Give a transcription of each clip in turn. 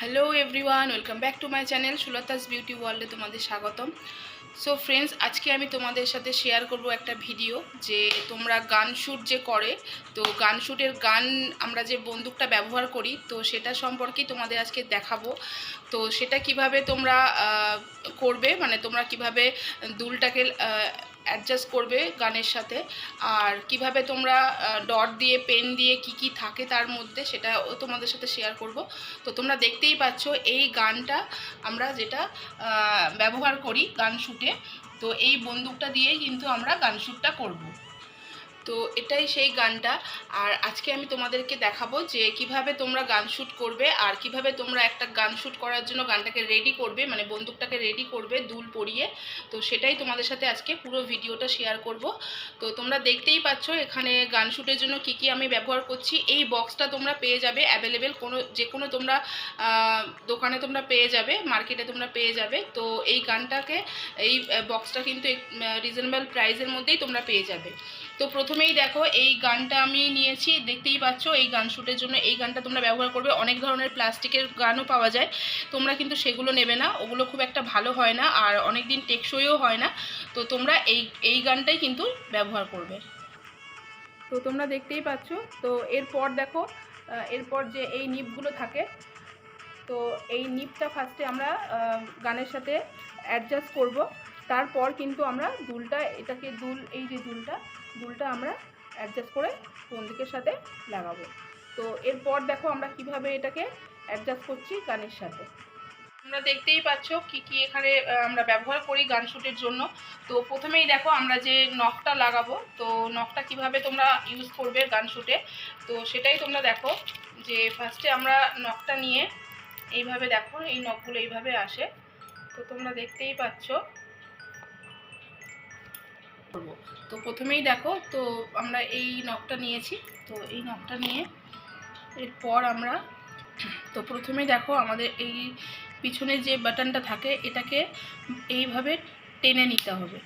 Hello everyone welcome back to my channel সুলতাস beauty ওয়ার্ল্ডে তোমাদের স্বাগতম। সো ফ্রেন্ডস আজকে আমি তোমাদের সাথে শেয়ার করব একটা ভিডিও যে তোমরা গান শ্যুট যে করে, তো গান শ্যুটের গান আমরা যে বন্দুকটা ব্যবহার করি, তো সেটা সম্পর্কেই তোমাদের আজকে দেখাবো। তো সেটা কীভাবে তোমরা করবে মানে তোমরা কীভাবে দুলটাকে অ্যাডজাস্ট করবে গানের সাথে। আর কীভাবে তোমরা ডট দিয়ে পেন দিয়ে কি কি থাকে তার মধ্যে সেটাও তোমাদের সাথে শেয়ার করব। তো তোমরা দেখতেই পাচ্ছ এই গানটা আমরা যেটা ব্যবহার করি গান শুটে, তো এই বন্দুকটা দিয়েই কিন্তু আমরা গান শুটটা করব। তো এটাই সেই গানটা। আর আজকে আমি তোমাদেরকে দেখাবো যে কীভাবে তোমরা গান শ্যুট করবে আর কীভাবে তোমরা একটা গান শ্যুট করার জন্য গানটাকে রেডি করবে মানে বন্দুকটাকে রেডি করবে দুল পরিয়ে। তো সেটাই তোমাদের সাথে আজকে পুরো ভিডিওটা শেয়ার করব। তো তোমরা দেখতেই পাচ্ছ এখানে গান শ্যুটের জন্য কি কি আমি ব্যবহার করছি। এই বক্সটা তোমরা পেয়ে যাবে অ্যাভেলেবেল কোনো, যে কোনো তোমরা দোকানে তোমরা পেয়ে যাবে মার্কেটে তোমরা পেয়ে যাবে। তো এই গানটাকে, এই বক্সটা কিন্তু রিজনেবল প্রাইসের মধ্যেই তোমরা পেয়ে যাবে। তো প্রথমেই দেখো, এই গানটা আমি নিয়েছি, দেখতেই পাচ্ছ, এই গান শ্যুটের জন্য এই গানটা তোমরা ব্যবহার করবে। অনেক ধরনের প্লাস্টিকের গানও পাওয়া যায়, তোমরা কিন্তু সেগুলো নেবে না, ওগুলো খুব একটা ভালো হয় না, আর অনেক দিন টেকসইও হয় না, তো তোমরা এই এই গানটাই কিন্তু ব্যবহার করবে। তো তোমরা দেখতেই পাচ্ছ, তো এরপর দেখো এরপর যে এই নিপগুলো থাকে, তো এই নিপটা ফার্স্টে আমরা গানের সাথে অ্যাডজাস্ট করব। তারপর কিন্তু আমরা দুলটা, এটাকে দুল, এই যে দুলটা দুলটা আমরা অ্যাডজাস্ট করে বন্দুকের সাথে লাগাবো। তো এরপর দেখো আমরা কীভাবে এটাকে অ্যাডজাস্ট করছি গানের সাথে। তোমরা দেখতেই পাচ্ছ কি কি এখানে আমরা ব্যবহার করি গান শ্যুটের জন্য। তো প্রথমেই দেখো আমরা যে নখটা লাগাবো, তো নখটা কীভাবে তোমরা ইউজ করবে গান শ্যুটে তো সেটাই তোমরা দেখো যে ফার্স্টে আমরা নখটা নিয়ে এইভাবে দেখো, এই নখগুলো এইভাবে আসে। তো তোমরা দেখতেই পাচ্ছ করব। তো প্রথমেই দেখো, তো আমরা এই নখটা নিয়েছি। তো এই নখটা নিয়ে এরপর আমরা, তো প্রথমে দেখো আমাদের এই পিছনে যে বাটনটা থাকে, এটাকে এইভাবে টেনে নিতে হবে।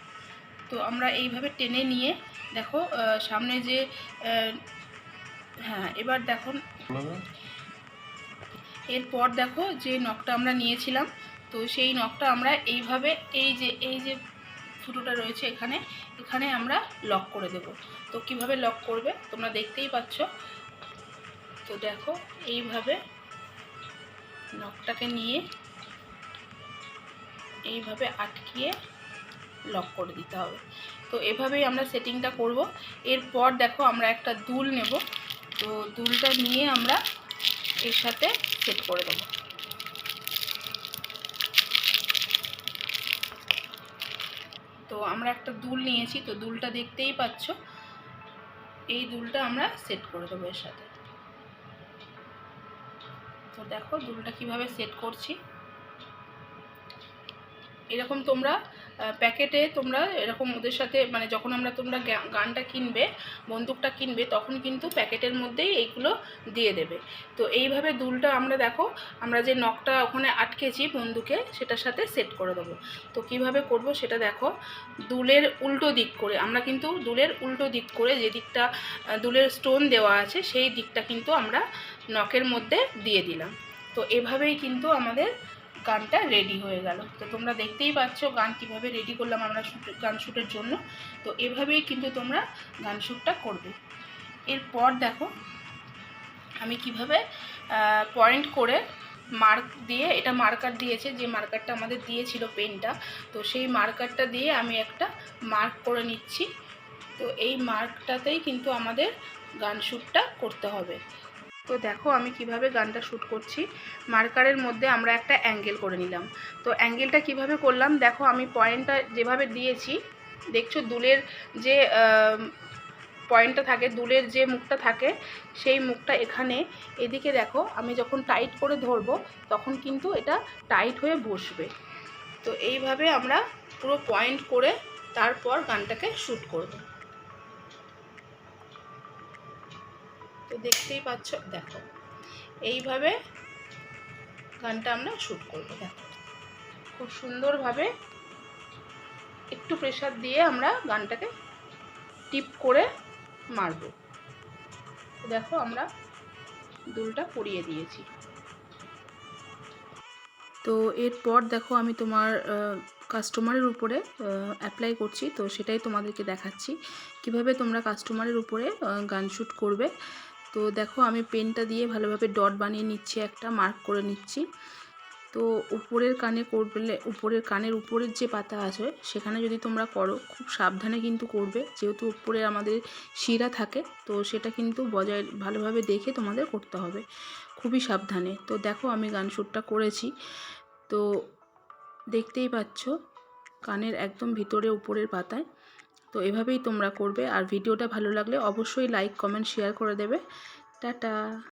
তো আমরা এইভাবে টেনে নিয়ে দেখো সামনে যে হ্যাঁ এবার দেখো, এরপর দেখো যে নখটা আমরা নিয়েছিলাম। তো সেই নখটা আমরা এইভাবে, এই যে এই যে ফুটোটা রয়েছে এখানে এখানে আমরা লক করে দেব। তো কীভাবে লক করবে? তোমরা দেখতেই পাচ্ছ। তো দেখো, এইভাবে নখটাকে নিয়ে এইভাবে আটকিয়ে লক করে দিতে হবে। তো এভাবেই আমরা সেটিংটা করব। এরপর দেখো, আমরা একটা দুল নেব। তো দুলটা নিয়ে আমরা এর সাথে সেট করে দেবো। তো আমরা একটা দুল নিয়েছি, তো দুলটা দেখতেই পাচ্ছ। এই দুলটা আমরা সেট করে দেবো এর সাথে। তো দেখো দুলটা কীভাবে সেট করছি। এরকম তোমরা প্যাকেটে তোমরা এরকম ওদের সাথে মানে যখন আমরা তোমরা গানটা কিনবে, বন্দুকটা কিনবে, তখন কিন্তু প্যাকেটের মধ্যেই এইগুলো দিয়ে দেবে। তো এইভাবে দুলটা আমরা দেখো, আমরা যে নখটা ওখানে আটকেছি বন্দুকে, সেটার সাথে সেট করে দেবো। তো কীভাবে করব সেটা দেখো, দুলের উল্টো দিক করে, আমরা কিন্তু দুলের উল্টো দিক করে যে দিকটা দুলের স্টোন দেওয়া আছে, সেই দিকটা কিন্তু আমরা নখের মধ্যে দিয়ে দিলাম। তো এভাবেই কিন্তু আমাদের গানটা রেডি হয়ে গেল। তো তোমরা দেখতেই পাচ্ছ গান কীভাবে রেডি করলাম আমরা গান শ্যুটের জন্য। তো এভাবেই কিন্তু তোমরা গান শ্যুটটা করবে। এরপর দেখো আমি কীভাবে পয়েন্ট করে মার্ক দিয়ে, এটা মার্কার দিয়েছে, যে মার্কারটা আমাদের দিয়েছিল পেনটা তো সেই মার্কারটা দিয়ে আমি একটা মার্ক করে নিচ্ছি। তো এই মার্কটাতেই কিন্তু আমাদের গান শ্যুটটা করতে হবে। তো দেখো আমি কীভাবে গানটা শ্যুট করছি। মার্কারের মধ্যে আমরা একটা অ্যাঙ্গেল করে নিলাম। তো অ্যাঙ্গেলটা কীভাবে করলাম? দেখো আমি পয়েন্টটা যেভাবে দিয়েছি, দেখছ দুলের যে পয়েন্টটা থাকে, দুলের যে মুখটা থাকে, সেই মুখটা এখানে। এদিকে দেখো আমি যখন টাইট করে ধরবো, তখন কিন্তু এটা টাইট হয়ে বসবে। তো এইভাবে আমরা পুরো পয়েন্ট করে তারপর গানটাকে শ্যুট করব। তো দেখতেই পাচ্ছ, দেখো। এইভাবে গানটা আমরা শ্যুট করব, দেখো। খুব সুন্দরভাবে একটু প্রেশার দিয়ে আমরা গানটাকে টিপ করে মারবো। দেখো আমরা দুলটা পরিয়ে দিয়েছি। তো এরপর দেখো আমি তোমার কাস্টমারের উপরে অ্যাপ্লাই করছি। তো সেটাই তোমাদেরকে দেখাচ্ছি। কীভাবে তোমরা কাস্টমারের উপরে গান শ্যুট করবে। তো দেখো আমি পেনটা দিয়ে ভালোভাবে ডট বানিয়ে নিচ্ছি, একটা মার্ক করে নিচ্ছি। তো উপরের কানে করলে, উপরের কানের উপরের যে পাতা আছে, সেখানে যদি তোমরা করো, খুব সাবধানে কিন্তু করবে। যেহেতু উপরে আমাদের শিরা থাকে, তো সেটা কিন্তু বজায়, ভালোভাবে দেখে তোমাদের করতে হবে। খুবই সাবধানে। তো দেখো আমি গান শ্যুটটা করেছি। তো দেখতেই পাচ্ছ, কানের একদম ভিতরে, উপরের পাতায়। তো এভাবেই তোমরা করবে। আর ভিডিওটা ভালো লাগলে অবশ্যই লাইক কমেন্ট শেয়ার করে দেবে। টাটা!